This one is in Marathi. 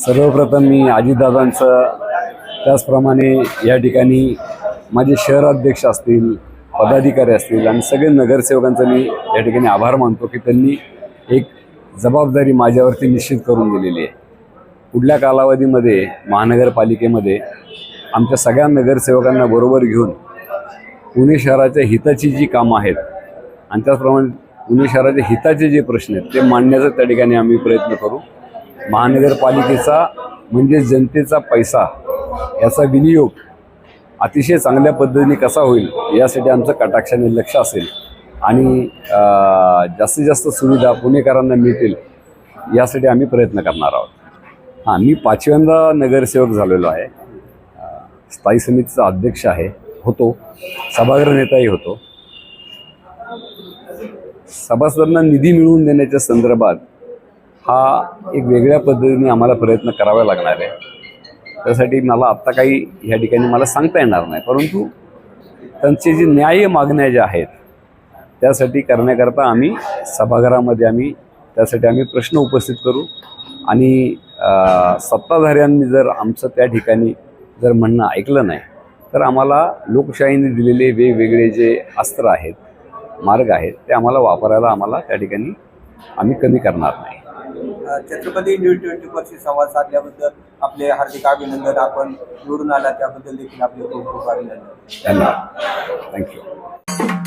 सर्वप्रथम मी अजितदादांचं त्याचप्रमाणे या ठिकाणी माझे शहराध्यक्ष असतील पदाधिकारी असतील आणि सगळे नगरसेवकांचा मी या ठिकाणी आभार मानतो की त्यांनी एक जबाबदारी माझ्यावरती निश्चित करून दिलेली आहे. पुढल्या कालावधीमध्ये महानगरपालिकेमध्ये आमच्या सगळ्या नगरसेवकांना बरोबर घेऊन पुणे शहराच्या हिताची जी कामं आहेत आणि त्याचप्रमाणे पुणे शहराच्या हिताचे जे प्रश्न आहेत ते मांडण्याचा त्या ठिकाणी आम्ही प्रयत्न करू. महानगरपालिकेचा म्हणजे जनतेचा पैसा याचा विनियोग अतिशय चांगल्या पद्धतीने कसा होईल यासाठी आमचं कटाक्षाने लक्ष असेल आणि जास्तीत जास्त सुविधा पुणेकरांना मिळतील यासाठी आम्ही प्रयत्न करणार आहोत. हां मी पाचव्यांदा नगरसेवक झालेलो आहे. स्थायी समितीचा अध्यक्ष आहे होतो. सभागृह नेताही होतो. सभासदांना निधी मिळवून देण्याच्या संदर्भात हा एक वेगळ्या पद्धतीने आम्हाला प्रयत्न करावा लागणार आहे. त्यासाठी मला आत्ता काही ह्या ठिकाणी मला सांगता येणार नाही. परंतु त्यांचे जे न्याय्य मागण्या ज्या आहेत त्यासाठी करण्याकरता आम्ही सभागृहामध्ये आम्ही त्यासाठी आम्ही प्रश्न उपस्थित करू. आणि सत्ताधाऱ्यांनी जर आमचं त्या ठिकाणी जर म्हणणं ऐकलं नाही तर आम्हाला लोकशाहीने दिलेले वेगवेगळे जे अस्त्र आहेत मार्ग आहेत ते आम्हाला वापरायला आम्हाला त्या ठिकाणी आम्ही कमी करणार नाही. छत्रपती न्यूज ट्वेंटी फोरशी संवाद साधल्याबद्दल आपले हार्दिक अभिनंदन. आपण निवडून आला त्याबद्दल देखील आपले खूप खूप अभिनंदन. धन्यवाद. थँक्यू